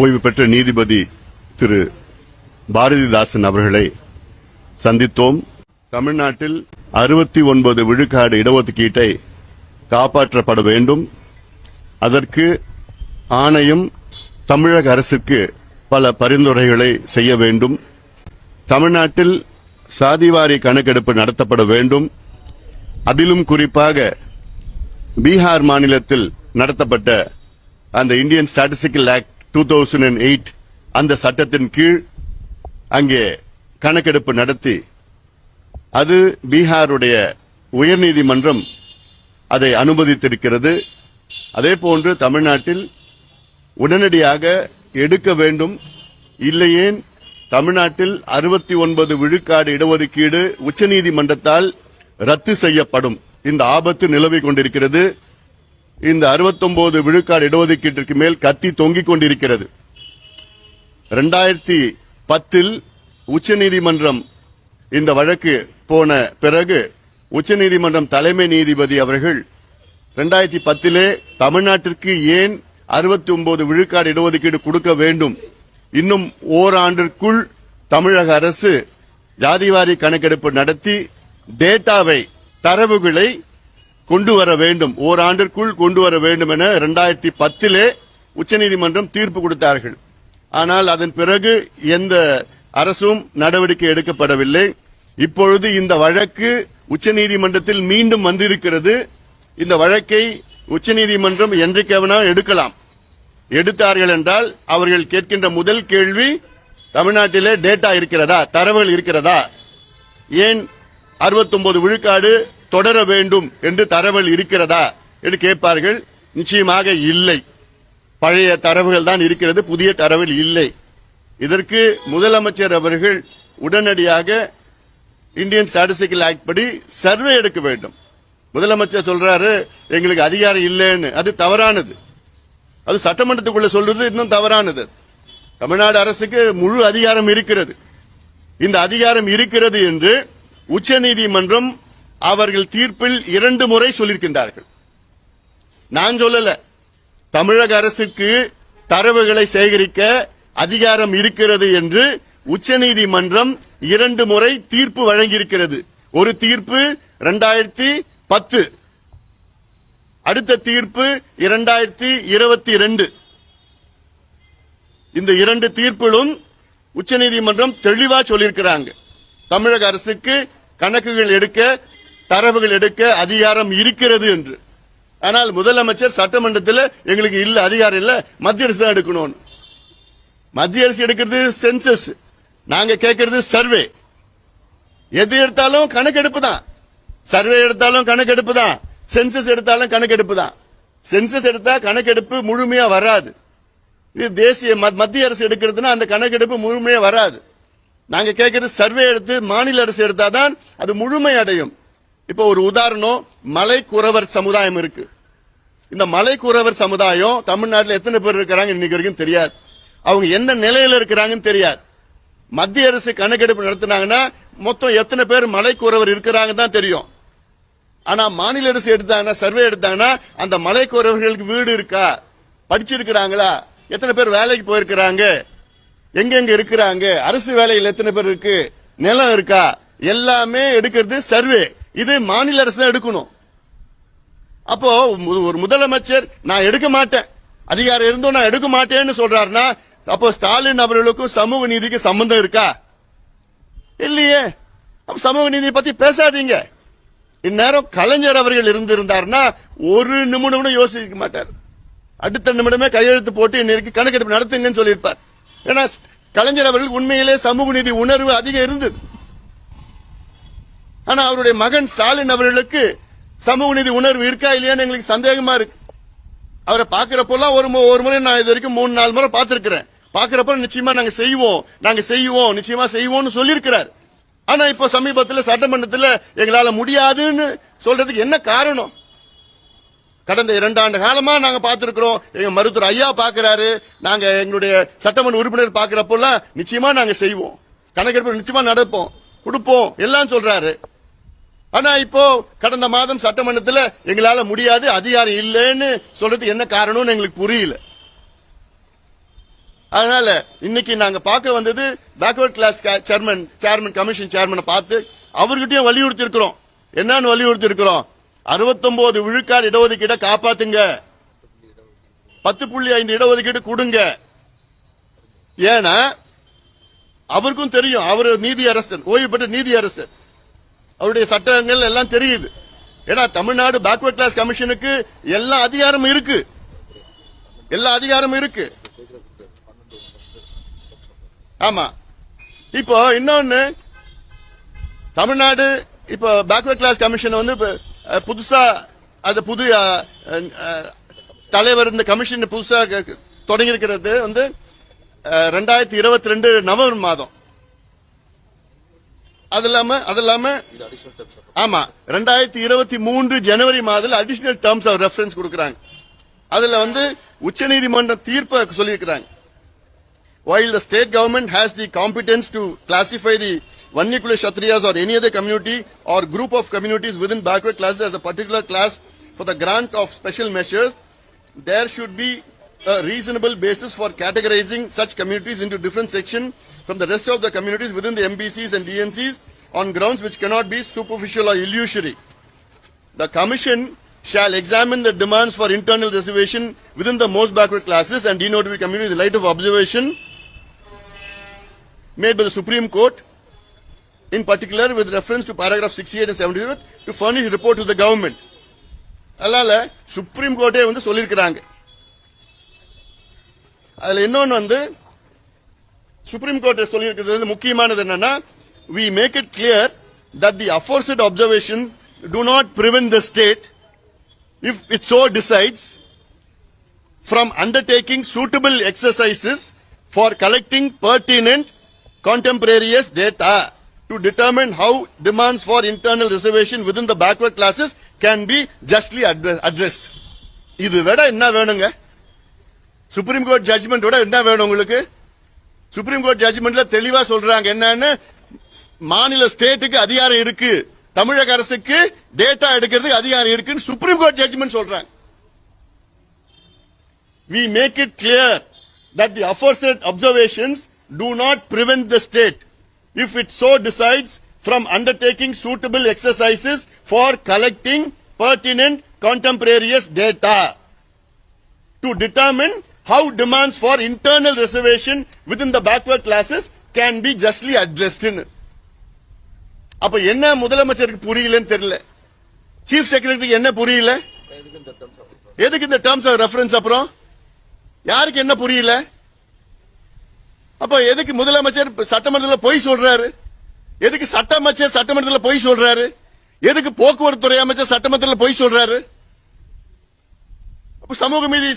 ஓய்வு பெற்ற நீதிபதி திரு பாரதிதாசன் அவர்களை சந்தித்தோம். தமிழ்நாட்டில் அறுபத்தி ஒன்பது விழுக்காடு இடஒதுக்கீட்டை காப்பாற்றப்பட வேண்டும். அதற்கு ஆணையம் தமிழக அரசுக்கு பல பரிந்துரைகளை செய்ய வேண்டும். தமிழ்நாட்டில் சாதிவாரி கணக்கெடுப்பு நடத்தப்பட வேண்டும். அதிலும் குறிப்பாக பீகார் மாநிலத்தில் நடத்தப்பட்ட அந்த Indian statistical act two thousand and eight அந்த சட்டத்தின் கீழ் அங்கே கணக்கெடுப்பு நடத்தி அது பீகாருடைய உயர்நீதிமன்றம் அதை அனுமதித்திருக்கிறது. அதே போன்று தமிழ்நாட்டில் உடனடியாக எடுக்க வேண்டும் இல்லையேன் தமிழ்நாட்டில் அறுபத்தி ஒன்பது விழுக்காடு இடஒதுக்கீடு உச்சநீதிமன்றத்தால் ரத்து செய்யப்படும். இந்த ஆபத்து நிலவிக் கொண்டிருக்கிறது. இந்த 69 விழுக்காடு இடஒதுக்கீட்டிற்கு மேல் கத்தி தொங்கிக் கொண்டிருக்கிறது. இரண்டாயிரத்தி பத்தில் உச்சநீதிமன்றம் இந்த வழக்கு போன பிறகு உச்சநீதிமன்றம் தலைமை நீதிபதி அவர்கள் இரண்டாயிரத்தி பத்திலே தமிழ்நாட்டிற்கு ஏன் 69 விழுக்காடு இடஒதுக்கீடு கொடுக்க வேண்டும்? இன்னும் ஓராண்டிற்குள் தமிழக அரசு ஜாதிவாரி கணக்கெடுப்பு நடத்தி டேட்டாவை தரவுகளை கொண்டு வர வேண்டும். ஓராண்டிற்குள் கொண்டு வர வேண்டும் என இரண்டாயிரத்தி பத்திலே உச்சநீதிமன்றம் தீர்ப்பு கொடுத்தார்கள். ஆனால் அதன் பிறகு எந்த அரசும் நடவடிக்கை எடுக்கப்படவில்லை. இப்பொழுது இந்த வழக்கு உச்சநீதிமன்றத்தில் மீண்டும் வந்திருக்கிறது. இந்த வழக்கை உச்சநீதிமன்றம் என்றைக்கெவனா எடுக்கலாம். எடுத்தார்கள் என்றால் அவர்கள் கேட்கின்ற முதல் கேள்வி தமிழ்நாட்டிலே டேட்டா இருக்கிறதா? தரவுகள் இருக்கிறதா? ஏன் 69 விழுக்காடு தொடர வேண்டும் என்று தரவல் இருக்கிறதா என்று கேட்பார்கள். நிச்சயமாக இல்லை. பழைய தரவுகள் தான் இருக்கிறது புதிய தரவில் இல்லை. இதற்கு முதலமைச்சர் அவர்கள் உடனடியாக இந்தியன் ஸ்டாட்டிஸ்டிக்கல் ஆக்ட் படி சர்வே எடுக்க வேண்டும். முதலமைச்சர் சொல்றாரு எங்களுக்கு அதிகாரம் இல்லைன்னு. அது தவறானது. அது சட்டமன்றத்துக்குள்ள சொல்றது இன்னும் தவறானது. தமிழ்நாடு அரசுக்கு முழு அதிகாரம் இருக்கிறது. இந்த அதிகாரம் இருக்கிறது என்று உச்சநீதிமன்றம் அவர்கள் தீர்ப்பில் இரண்டு முறை சொல்லியிருக்கின்றார்கள். நான் சொல்லல. தமிழக அரசுக்கு தரவுகளை சேகரிக்க அதிகாரம் இருக்கிறது என்று உச்சநீதிமன்றம் இரண்டு முறை தீர்ப்பு வழங்கியிருக்கிறது. ஒரு தீர்ப்பு இரண்டாயிரத்தி பத்து. அடுத்த தீர்ப்பு இரண்டாயிரத்தி இருபத்தி ரெண்டு. இந்த இரண்டு தீர்ப்பிலும் உச்சநீதிமன்றம் தெளிவா சொல்லியிருக்கிறாங்க. தமிழக அரசுக்கு கணக்குகள் எடுக்க தரவுகள் எடுக்க அதிகாரம் இருக்கிறது என்று. ஆனால் முதலமைச்சர் சட்டமன்றத்தில் எங்களுக்கு இல்ல அதிகாரம் இல்ல மத்திய அரசு தான் எடுக்கணும். மத்திய அரசு எடுக்கிறது சென்சஸ் நாங்க கேட்கறது சர்வே எது எடுத்தாலும் கணக்கெடுப்பு தான். சர்வே எடுத்தாலும் கணக்கெடுப்பு தான். சென்சஸ் எடுத்தாலும் கணக்கெடுப்பு தான். சென்சஸ் எடுத்தா கணக்கெடுப்பு முழுமையா வராது. இது தேசிய மத்திய அரசு எடுக்கிறதுனா அந்த கணக்கெடுப்பு முழுமையா வராது. நாங்க கேட்கறது சர்வே எடுத்து மாநில அரசு எடுத்தாதான் அது முழுமை அடையும். இப்போ ஒரு உதாரணம் மலை குறவர் சமுதாயம் இருக்கு. இந்த மலை குறவர் சமுதாயம் தமிழ்நாட்டில் எத்தனை பேர் இருக்கிறாங்க இன்னைக்கு வரைக்கும் தெரியாது. அவங்க என்ன நிலையில இருக்கிறாங்கன்னு தெரியாது. மத்திய அரசு கணக்கெடுப்பு நடத்தினாங்கன்னா மொத்தம் எத்தனை பேர் மலை குறவர் இருக்கிறாங்க தான் தெரியும். ஆனா மாநில அரசு எடுத்தாங்கன்னா சர்வே எடுத்தாங்கன்னா அந்த மலை குறவர்களுக்கு வீடு இருக்கா? படிச்சிருக்கிறாங்களா? எத்தனை பேர் வேலைக்கு போயிருக்கிறாங்க? எங்கெங்க இருக்கிறாங்க? அரசு வேலையில் எத்தனை பேர் இருக்கு? நிலம் இருக்கா? எல்லாமே எடுக்கிறது சர்வே. இது மாநில அரசு தான் எடுக்கணும். அப்போ ஒரு முதலமைச்சர் நான் எடுக்க மாட்டேன். அதிகாரம் இருந்தும் நான் எடுக்க மாட்டேன்னு சொல்றாருன்னா அப்போ ஸ்டாலின் அவர்களுக்கும் சமூக நீதிக்கு சம்பந்தம் இருக்கா? இல்லையே. அப்ப சமூக நீதியை பத்தி பேசாதீங்க. இந்நேரம் கலைஞர் அவர்கள் இருந்திருந்தார்னா ஒரு நிமிடம் கூட யோசிக்க மாட்டார். அடுத்த நிமிடமே கையெழுத்து போட்டு இன்னைக்கு கணக்கெடுப்பு நடத்துங்கன்னு சொல்லியிருப்பார். ஏன்னா கலைஞர் அவர்கள் உண்மையிலே சமூக நீதி உணர்வு அதிகம் இருந்தது. ஆனா அவருடைய மகன் ஸ்டாலின் அவர்களுக்கு சமூக நீதி உணர்வு இருக்கா இல்லையான்னு எங்களுக்கு சந்தேகமா இருக்கு. அவரை பாக்குறப்பெல்லாம் ஒரு ஒரு முறை நான் இது வரைக்கும் மூணு நாலு முறை பார்த்திருக்கிறேன். பாக்குறப்ப நிச்சயமா நாங்க செய்வோம். நாங்க செய்வோம். நிச்சயமா செய்வோம்னு சொல்லியிருக்கிறார். ஆனா இப்போ சமீபத்தில் சட்டமன்றத்தில் எங்களால முடியாதுன்னு சொல்றதுக்கு என்ன காரணம்? கடந்த இரண்டு ஆண்டு காலமா நாங்க பார்த்திருக்கிறோம். எங்க மருத்துவர் ஐயா பாக்குறாரு நாங்க எங்களுடைய சட்டமன்ற உறுப்பினர் பாக்குறப்பெல்லாம் நிச்சயமா நாங்க செய்வோம். கணக்கெடுப்பு நிச்சயமா நடப்போம். கொடுப்போம். எல்லாம் சொல்றாரு. ஆனா இப்போ கடந்த மாதம் சட்டமன்றத்தில் எங்களால முடியாது அதிகாரம் இல்லைன்னு சொல்றது என்ன காரணம்னு எங்களுக்கு புரியல. அதனால இன்னைக்கு நாங்க பார்க்க வந்தது backward class chairman chairman commission சேர்மனை பார்த்து அவர்கிட்டயும் வலியுறுத்தி இருக்கிறோம் என்னன்னு வலியுறுத்தி இருக்கிறோம் 69 விழுக்காடு இடஒதுக்கீடை காப்பாத்துங்க. பத்து புள்ளி ஐந்து இடஒதுக்கீடு கொடுங்க. ஏன்னா அவருக்கும் தெரியும் அவர் நீதி அரசன் ஓய்வு பெற்ற நீதி அரசன் அவருடைய சட்டங்கள் எல்லாம் தெரியுது. ஏன்னா தமிழ்நாடு பேக்வர்ட் கிளாஸ் கமிஷனுக்கு எல்லா அதிகாரமும் இருக்கு. எல்லா அதிகாரமும் இருக்கு. ஆமா. இப்போ இன்னொன்னு தமிழ்நாடு இப்போ பேக்வர்ட் கிளாஸ் கமிஷன் வந்து புதுசா அது புது தலைவர் இந்த கமிஷன் புதுசா தொடங்கி இருக்கிறது வந்து ரெண்டாயிரத்தி இருபத்தி ரெண்டு நவம்பர் மாதம். அது இல்லாம அது இல்லாம ஆமா ரெண்டாயிரத்தி இருபத்தி மூன்று ஜனவரி மாதத்தில் அடிஷனல் டேர்ம்ஸ் ஆஃப் ரெஃபரன்ஸ் கொடுக்கறாங்க அதுல வந்து உச்சநீதிமன்ற தீர்ப்பை சொல்லியிருக்கிறாங்க while the state government has the competence to classify the Vannikula Kshatriyas or any other community or group of communities within backward classes as a particular class for the grant of special measures, there should be a reasonable basis for categorizing such communities into different sections from the rest of the communities within the MBCs and DNCs on grounds which cannot be superficial or illusory. The Commission shall examine the demands for internal reservation within the most backward classes and denoted communities in the light of observation made by the Supreme Court, in particular with reference to paragraph 68 and 78, to furnish a report to the government. அதனால supreme கோர்ட்டே வந்து சொல்லியிருக்கிறாங்க அதுல இன்னொன்னு வந்து supreme court சொல்லியிருக்கிறது முக்கியமானது என்னன்னா we make it clear that the aforesaid observation do not prevent the state if it so decides from undertaking suitable exercises for collecting pertinent data to to how demands for internal reservation with within the backward classes can be justly addressed. இது விட என்ன வேணுங்க supreme court judgement விட என்ன வேணும் உங்களுக்கு supreme court ஜட்ஜ்மெண்ட்ல தெளிவா சொல்றாங்க என்னன்னு மாநில ஸ்டேட்டுக்கு அதிகாரம் இருக்கு தமிழக அரசுக்கு டேட்டா எடுக்கிறதுக்கு அதிகாரம் இருக்குன்னு சுப்ரீம் கோர்ட் ஜட்ஜ்மெண்ட் சொல்றாங்க we make it clear that the aforesaid observations do not prevent the state, if it so decides, from undertaking suitable exercises for collecting pertinent contemporaneous data to determine how demands for internal reservation within the backward classes can be justly addressed. அப்ப என்ன முதலமைச்சருக்கு புரியலன்னு தெரியல. Chief செக்ரட்டரிக்கு என்ன புரியல? எதுக்கு இந்த terms of reference அப்புறம்? யாருக்கு என்ன புரியல? அப்ப எதுக்கு முதலமைச்சர் சட்டமன்றத்தில் பொய் சொல்றாரு? எதுக்கு சட்ட அமைச்சர் சட்டமன்றத்தில் பொய் சொல்றாரு? எதுக்கு போக்குவரத்து துறை அமைச்சர் சட்டமன்றத்தில் பொய் சொல்றாரு? அப்ப சமூக மீதி